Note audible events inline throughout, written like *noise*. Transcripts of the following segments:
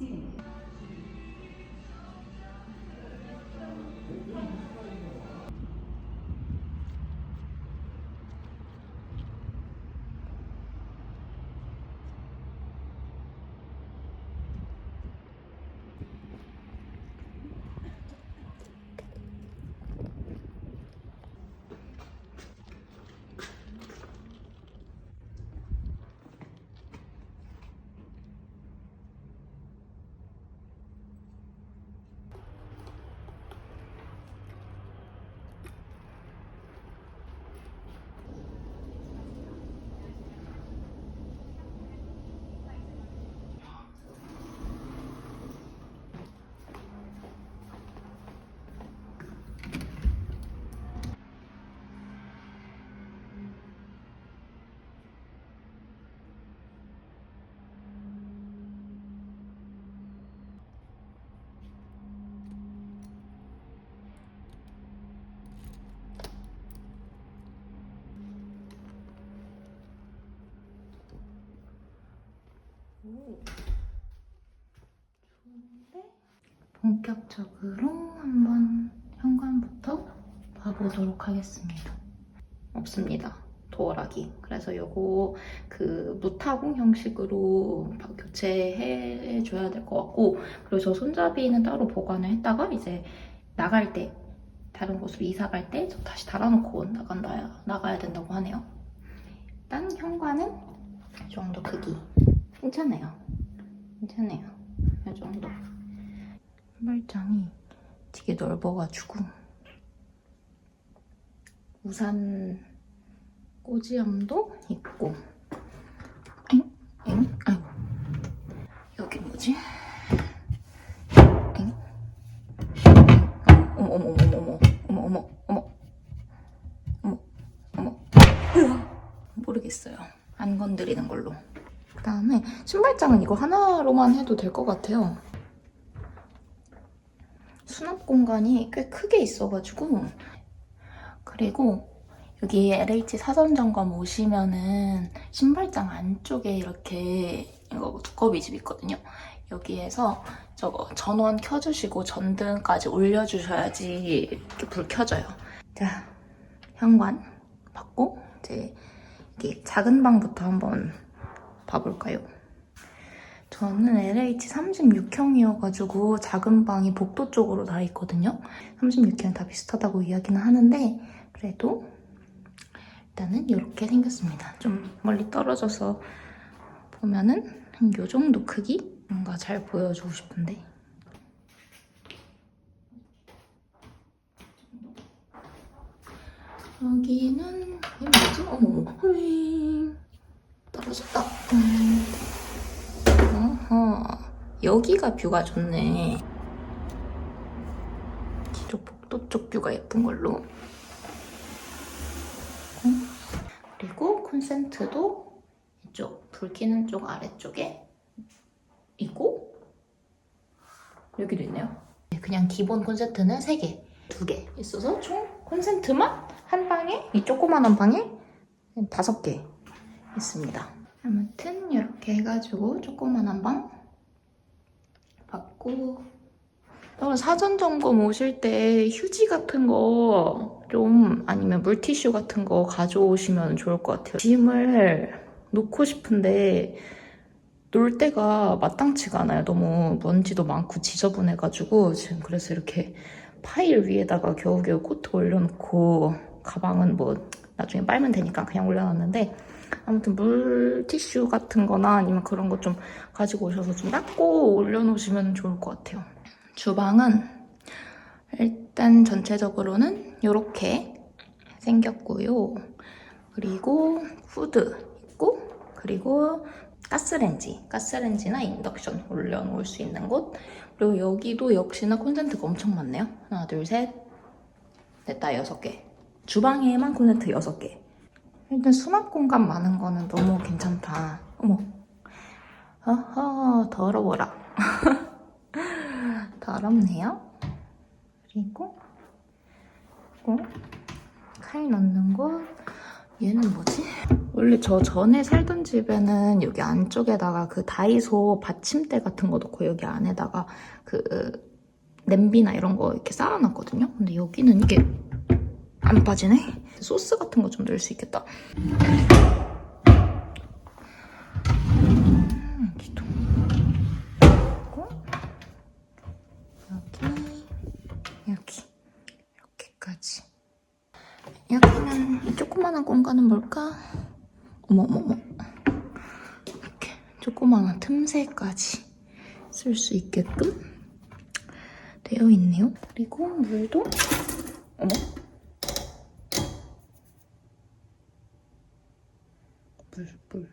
তিন 격적으로 한번 현관부터 봐보도록 하겠습니다. 없습니다. 도어락이. 그래서 요거 그 무타공 형식으로 교체해 줘야 될 것 같고 그리고 저 손잡이는 따로 보관을 했다가 이제 나갈 때 다른 곳으로 이사 갈때저 다시 달아놓고 나간다 나가야 된다고 하네요. 일단 현관은 이 정도 크기 괜찮아요. 괜찮아요. 이 정도. 신발장이 되게 넓어가지고 우산 꼬지함도 있고 엥? 엥? 아이고 여기 뭐지? 엥? 어머 어머 어머 어머 어머 어머 어머 어머 어머 모르겠어요 안 건드리는 걸로 그 다음에 신발장은 이거 하나로만 해도 될 것 같아요 수납 공간이 꽤 크게 있어가지고 그리고 여기 LH 사전 점검 오시면은 신발장 안쪽에 이렇게 이거 두꺼비 집 있거든요. 여기에서 저거 전원 켜주시고 전등까지 올려주셔야지 불 켜져요. 자, 현관 받고 이제 이게 작은 방부터 한번 봐볼까요? 저는 LH 36형이어가지고 작은 방이 복도 쪽으로 다 있거든요. 36형은 다 비슷하다고 이야기는 하는데 그래도 일단은 이렇게 생겼습니다. 좀 멀리 떨어져서 보면은 한 요 정도 크기? 뭔가 잘 보여주고 싶은데 여기는 이게 뭐지? 어머 휘 떨어졌다 음. 여기가 뷰가 좋네. 뒤로 복도 쪽 뷰가 예쁜 걸로. 음. 그리고 콘센트도 이쪽 불 켜는 쪽 아래쪽에 있고 여기도 있네요. 그냥 기본 콘센트는 3개 2개 있어서 총 콘센트만 한 방에 이 조그만한 방에 5개 있습니다. 아무튼 이렇게 해가지고 조그만한 방 받고 여러분 사전 점검 오실 때 휴지 같은 거 좀 아니면 물티슈 같은 거 가져오시면 좋을 것 같아요. 짐을 놓고 싶은데 놓을 데가 마땅치가 않아요. 너무 먼지도 많고 지저분해가지고 지금 그래서 이렇게 파일 위에다가 겨우겨우 코트 올려놓고 가방은 뭐 나중에 빨면 되니까 그냥 올려놨는데 아무튼 물티슈 같은 거나 아니면 그런 거 좀 가지고 오셔서 좀 닦고 올려놓으시면 좋을 것 같아요. 주방은 일단 전체적으로는 이렇게 생겼고요. 그리고 후드 있고 그리고 가스렌지, 가스렌지나 인덕션 올려놓을 수 있는 곳 그리고 여기도 역시나 콘센트가 엄청 많네요. 하나, 둘, 셋, 넷 다 여섯 개. 주방에만 콘센트 여섯 개. 일단 수납 공간 많은 거는 너무 괜찮다. 어머. 어허, 더러워라. *laughs* 더럽네요. 그리고 어? 칼 넣는 곳 얘는 뭐지? 원래 저 전에 살던 집에는 여기 안쪽에다가 그 다이소 받침대 같은 거 넣고 여기 안에다가 그 냄비나 이런 거 이렇게 쌓아놨거든요. 근데 여기는 이게 안 빠지네? 소스 같은 거 좀 넣을 수 있겠다. 음, 기둥. 그리고 이렇게까지. 조그마한 공간은 뭘까? 어머, 어머, 어머. 이렇게 조그마한 틈새까지 쓸 수 있게끔 되어 있네요. 그리고 물도, 어머. 물, 물.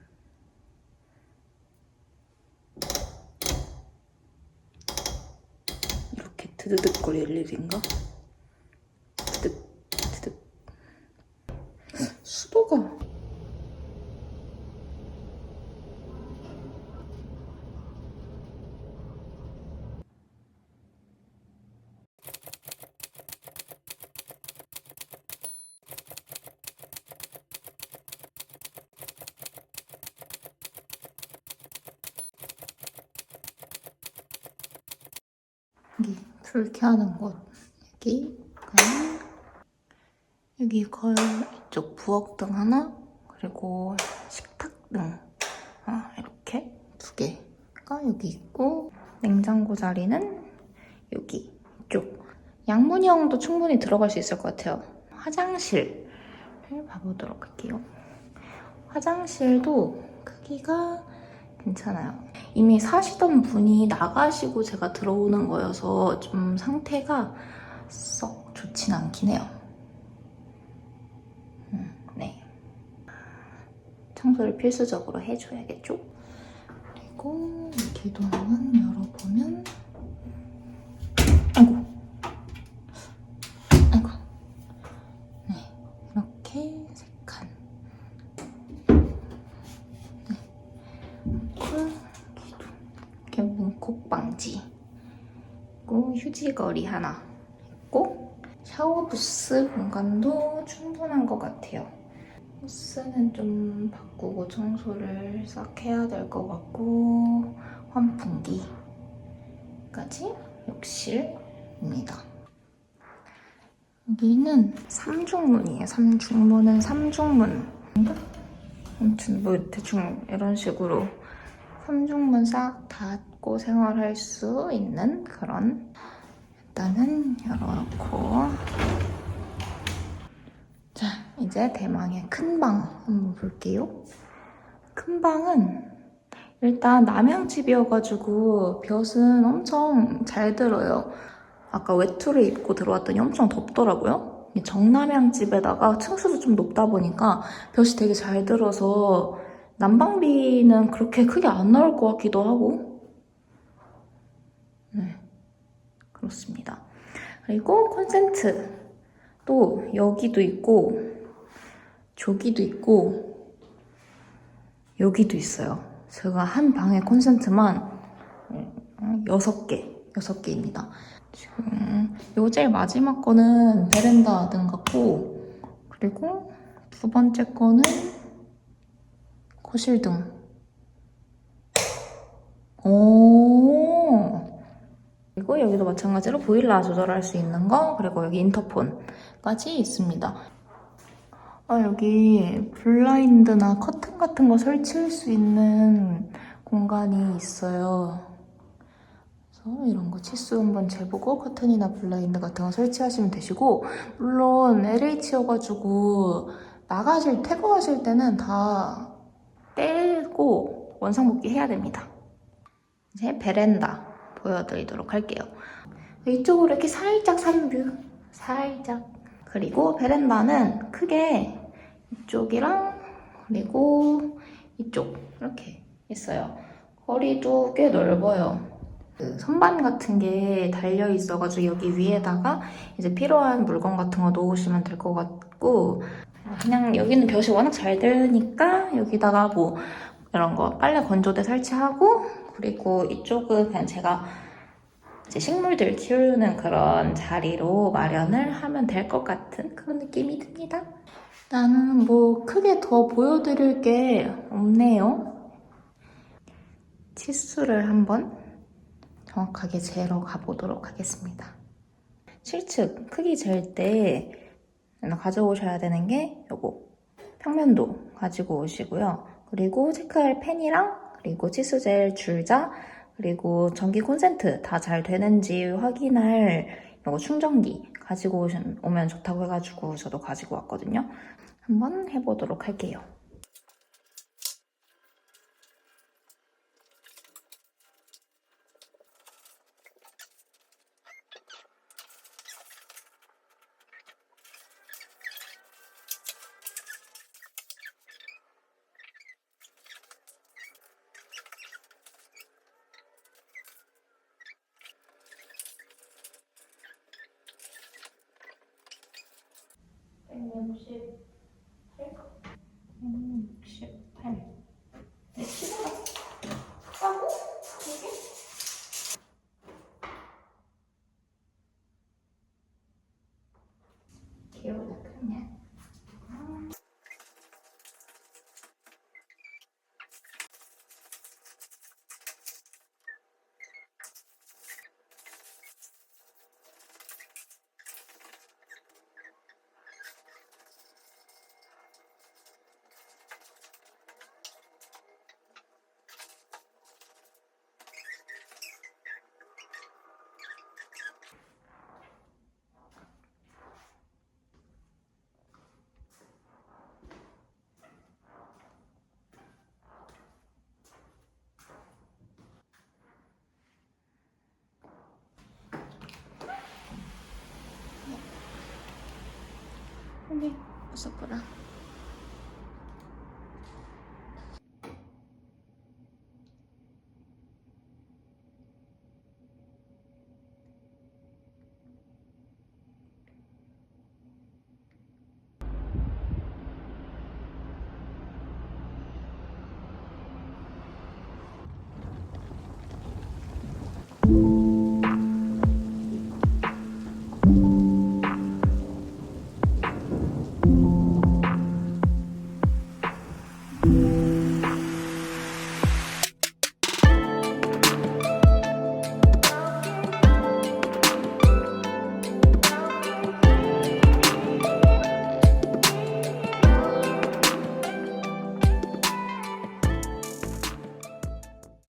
이렇게 드드득 거릴 일인가? 드득, 드득. 수도가 여기 불 켜는 곳 여기. 여기 거울 이쪽 부엌등 하나 그리고 식탁등. 아, 이렇게 두 개가 여기 있고 냉장고 자리는 여기 이쪽. 양문형도 충분히 들어갈 수 있을 것 같아요. 화장실을 봐보도록 할게요. 화장실도 크기가 괜찮아요 이미 사시던 분이 나가시고 제가 들어오는 거여서 좀 상태가 썩 좋진 않긴 해요. 음, 네. 청소를 필수적으로 해줘야겠죠? 그리고 이 기둥은 열어보면 아이고 아이고 네 이렇게 세 칸. 네. 기둥 이렇게 문콕 방지 그리고 휴지거리 하나 있고 샤워 부스 공간도 충분한 것 같아요. 부스는 좀 바꾸고 청소를 싹 해야 될 것 같고 환풍기까지 욕실입니다. 여기는 삼중문이에요. 삼중문은 삼중문. 아무튼 뭐 대충 이런 식으로 삼중문 싹 닫고 생활할 수 있는 그런 일단은 열어놓고. 자 이제 대망의 큰 방 한번 볼게요. 큰 방은 일단 남양집이어가지고 볕은 엄청 잘 들어요. 아까 외투를 입고 들어왔더니 엄청 덥더라고요. 이 정남향 집에다가 층수도 좀 높다 보니까 볕이 되게 잘 들어서 난방비는 그렇게 크게 안 나올 것 같기도 하고 네 그렇습니다. 그리고 콘센트. 또 여기도 있고 저기도 있고 여기도 있어요. 제가 한 방에 콘센트만 6개 6개입니다. 지금 요 제일 마지막 거는 베란다 등 같고 그리고 두 번째 거는 거실 등. 오. 여기도 마찬가지로 보일러 조절할 수 있는 거, 그리고 여기 인터폰까지 있습니다. 아, 여기 블라인드나 커튼 같은 거 설치할 수 있는 공간이 있어요. 그래서 이런 거 치수 한번 재보고 커튼이나 블라인드 같은 거 설치하시면 되시고, 물론 LH여가지고 나가실, 퇴거하실 때는 다 떼고 원상복귀 해야 됩니다. 이제 베란다 보여드리도록 할게요. 이쪽으로 이렇게 살짝 산뷰, 살짝. 그리고 베란다는 크게 이쪽이랑 그리고 이쪽 이렇게 있어요. 거리도 꽤 넓어요. 그 선반 같은 게 달려 있어가지고 여기 위에다가 이제 필요한 물건 같은 거 놓으시면 될 것 같고 그냥 여기는 볕이 워낙 잘 되니까 여기다가 뭐 이런 거 빨래 건조대 설치하고 그리고 이쪽은 그냥 제가 식물들 키우는 그런 자리로 마련을 하면 될 것 같은 그런 느낌이 듭니다. 나는 뭐 크게 더 보여드릴 게 없네요. 치수를 한번 정확하게 재러 가보도록 하겠습니다. 실측 크기 잴 때 가져오셔야 되는 게 요거 평면도 가지고 오시고요. 그리고 체크할 펜이랑 그리고 치수젤 줄자 그리고 전기 콘센트 다 잘 되는지 확인할 요거 충전기 가지고 오면 좋다고 해가지고 저도 가지고 왔거든요. 한번 해보도록 할게요. 음, 168. 여기, 무섭구나.